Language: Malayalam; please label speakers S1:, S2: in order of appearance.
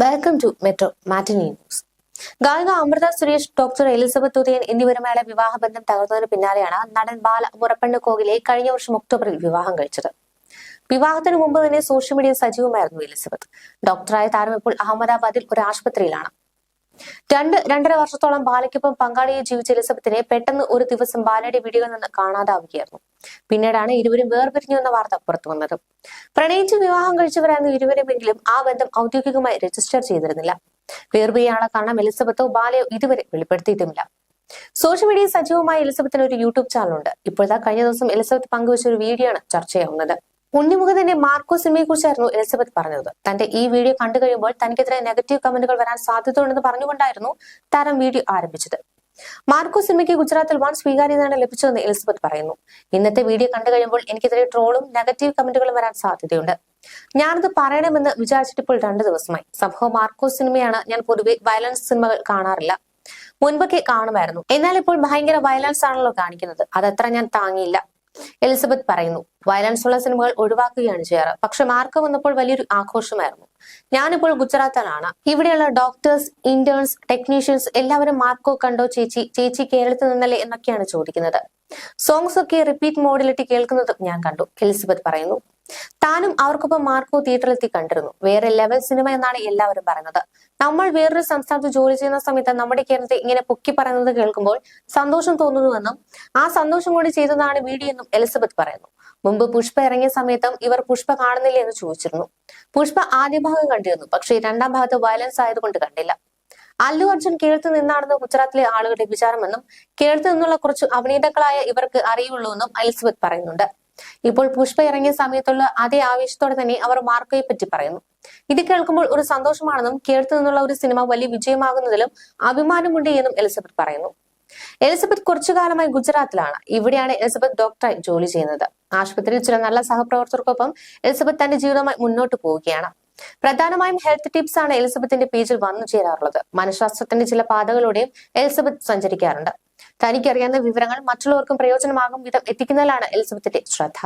S1: Welcome to metro matinee news ഗായിക അമൃത സുരേഷ് ഡോക്ടർ എലിസബത്ത് ഉദയൻ എന്നിവരുമായുള്ള വിവാഹബന്ധം തകർന്നതിന് പിന്നാലെയാണ് നടൻ ബാല മുറപ്പെണ്ണ് കോകിലെ കഴിഞ്ഞ വർഷം ഒക്ടോബറിൽ വിവാഹം കഴിച്ചത്. വിവാഹത്തിന് മുമ്പ് തന്നെ സോഷ്യൽ മീഡിയ സജീവമായിരുന്നു എലിസബത്ത്. ഡോക്ടറായ താരം ഇപ്പോൾ അഹമ്മദാബാദിൽ ഒരു ആശുപത്രിയിലാണ്. രണ്ട് രണ്ടര വർഷത്തോളം ബാലയ്ക്കൊപ്പം പങ്കാളിയെ ജീവിച്ച എലിസബത്തിനെ പെട്ടെന്ന് ഒരു ദിവസം ബാലയുടെ വീടുകളിൽ നിന്ന് കാണാതാവുകയായിരുന്നു. പിന്നീടാണ് ഇരുവരും വേർപിരിഞ്ഞു എന്ന വാർത്ത പുറത്തു വന്നത്. പ്രണയിച്ച് വിവാഹം കഴിച്ചവരായിരുന്നു ഇരുവരുമെങ്കിലും ആ ബന്ധം ഔദ്യോഗികമായി രജിസ്റ്റർ ചെയ്തിരുന്നില്ല. വേർപിരിയാളെ കാണാൻ എലിസബത്തോ ബാലയോ ഇതുവരെ വെളിപ്പെടുത്തിയിട്ടുമില്ല. സോഷ്യൽ മീഡിയ സജീവമായ എലിസബത്തിന് ഒരു യൂട്യൂബ് ചാനലുണ്ട് ഇപ്പോഴത്തെ കഴിഞ്ഞ ദിവസം എലിസബത്ത് പങ്കുവച്ച ഒരു വീഡിയോ ആണ് ചർച്ചയാവുന്നത് ഉണ്ണിമുഖ തന്നെ മാർക്കോ സിനിമയെ കുറിച്ചായിരുന്നു എലിസബത്ത് പറഞ്ഞത്. തന്റെ ഈ വീഡിയോ കണ്ടു കഴിയുമ്പോൾ തനിക്കെതിരെ നെഗറ്റീവ് കമന്റുകൾ വരാൻ സാധ്യതയുണ്ടെന്ന് പറഞ്ഞുകൊണ്ടായിരുന്നു താരം വീഡിയോ ആരംഭിച്ചത്. മാർക്കോ സിനിമയ്ക്ക് ഗുജറാത്തിൽ വൻ സ്വീകാര്യതയാണ് ലഭിച്ചതെന്ന് എലിസബത്ത് പറയുന്നു. ഇന്നത്തെ വീഡിയോ കണ്ടു കഴിയുമ്പോൾ എനിക്കെതിരെ ട്രോളും നെഗറ്റീവ് കമന്റുകളും വരാൻ സാധ്യതയുണ്ട്. ഞാനത് പറയണമെന്ന് വിചാരിച്ചിട്ട് ഇപ്പോൾ രണ്ടു ദിവസമായി. സംഭവം മാർക്കോ സിനിമയാണ്. ഞാൻ പൊതുവെ വയലൻസ് സിനിമകൾ കാണാറില്ല. മുൻപൊക്കെ കാണുമായിരുന്നു. എന്നാൽ ഇപ്പോൾ ഭയങ്കര വയലൻസ് ആണല്ലോ കാണിക്കുന്നത്. അതത്ര ഞാൻ താങ്ങിയില്ല. എലിസബത്ത് പറയുന്നു വയലൻസ് ഉള്ള സിനിമകൾ ഒഴിവാക്കുകയാണ് ചെയ്യാറ്. പക്ഷെ മാർക്ക് വന്നപ്പോൾ വലിയൊരു ആഘോഷമായിരുന്നു. ഞാനിപ്പോൾ ഗുജറാത്തിലാണ്. ഇവിടെയുള്ള ഡോക്ടേഴ്സ് ഇന്റേൺസ് ടെക്നീഷ്യൻസ് എല്ലാവരും മാർക്കോ കണ്ടോ ചേച്ചി ചേച്ചി കേരളത്തിൽ നിന്നല്ലേ എന്നൊക്കെയാണ് ചോദിക്കുന്നത്. സോങ്സ് ഒക്കെ റിപ്പീറ്റ് മോഡിലിട്ട് കേൾക്കുന്നത് ഞാൻ കണ്ടു. എലിസബത്ത് പറയുന്നു. താനും അവർക്കൊപ്പം മാർക്കോ തിയേറ്ററിലെത്തി കണ്ടിരുന്നു. വേറെ ലെവൽ സിനിമ എന്നാണ് എല്ലാവരും പറയുന്നത്. നമ്മൾ വേറൊരു സംസ്ഥാനത്ത് ജോലി ചെയ്യുന്ന സമയത്ത് നമ്മുടെ കേരളത്തെ ഇങ്ങനെ പൊക്കി പറയുന്നത് കേൾക്കുമ്പോൾ സന്തോഷം തോന്നുന്നുവെന്നും ആ സന്തോഷം കൂടി ചെയ്തതാണ് വീഡിയോ എന്നും എലിസബത്ത് പറയുന്നു. മുമ്പ് പുഷ്പ ഇറങ്ങിയ സമയത്തും ഇവർ പുഷ്പ കാണുന്നില്ല എന്ന് ചോദിച്ചിരുന്നു. പുഷ്പ ആദ്യ ഭാഗം കണ്ടിരുന്നു പക്ഷേ രണ്ടാം ഭാഗത്ത് വയലൻസ് ആയതുകൊണ്ട് കണ്ടില്ല. അല്ലു അർജുൻ കേൾത്ത് നിന്നാണെന്ന് ഗുജറാത്തിലെ ആളുകളുടെ വിചാരമെന്നും കേൾത്ത് നിന്നുള്ള കുറച്ച് അഭിനേതാക്കളായ ഇവർക്ക് അറിയുള്ളൂ എന്നും എലിസബത്ത് പറയുന്നുണ്ട്. ഇപ്പോൾ പുഷ്പ ഇറങ്ങിയ സമയത്തുള്ള അതേ ആവേശത്തോടെ തന്നെ അവർ മാർക്കോയെ പറ്റി പറയുന്നു. ഇത് കേൾക്കുമ്പോൾ ഒരു സന്തോഷമാണെന്നും കേൾത്ത് നിന്നുള്ള ഒരു സിനിമ വലിയ വിജയമാകുന്നതിലും അഭിമാനമുണ്ട് എന്നും എലിസബത്ത് പറയുന്നു. എലിസബത്ത് കുറച്ചു കാലമായി ഗുജറാത്തിലാണ്. ഇവിടെയാണ് എലിസബത്ത് ഡോക്ടറായി ജോലി ചെയ്യുന്നത്. ആശുപത്രിയിൽ ചില നല്ല സഹപ്രവർത്തകർക്കൊപ്പം എലിസബത്ത് തന്റെ ജീവിതമായി മുന്നോട്ട് പോവുകയാണ്. പ്രധാനമായും ഹെൽത്ത് ടിപ്സ് ആണ് എലിസബത്തിന്റെ പേജിൽ വന്നു ചേരാറുള്ളത്. മനഃശാസ്ത്രത്തിന്റെ ചില പാതകളിലൂടെയും എലിസബത്ത് സഞ്ചരിക്കാറുണ്ട്. തനിക്കറിയാവുന്ന വിവരങ്ങൾ മറ്റുള്ളവർക്കും പ്രയോജനമാകും വിധം എത്തിക്കുന്നതിലാണ് എലിസബത്തിന്റെ ശ്രദ്ധ.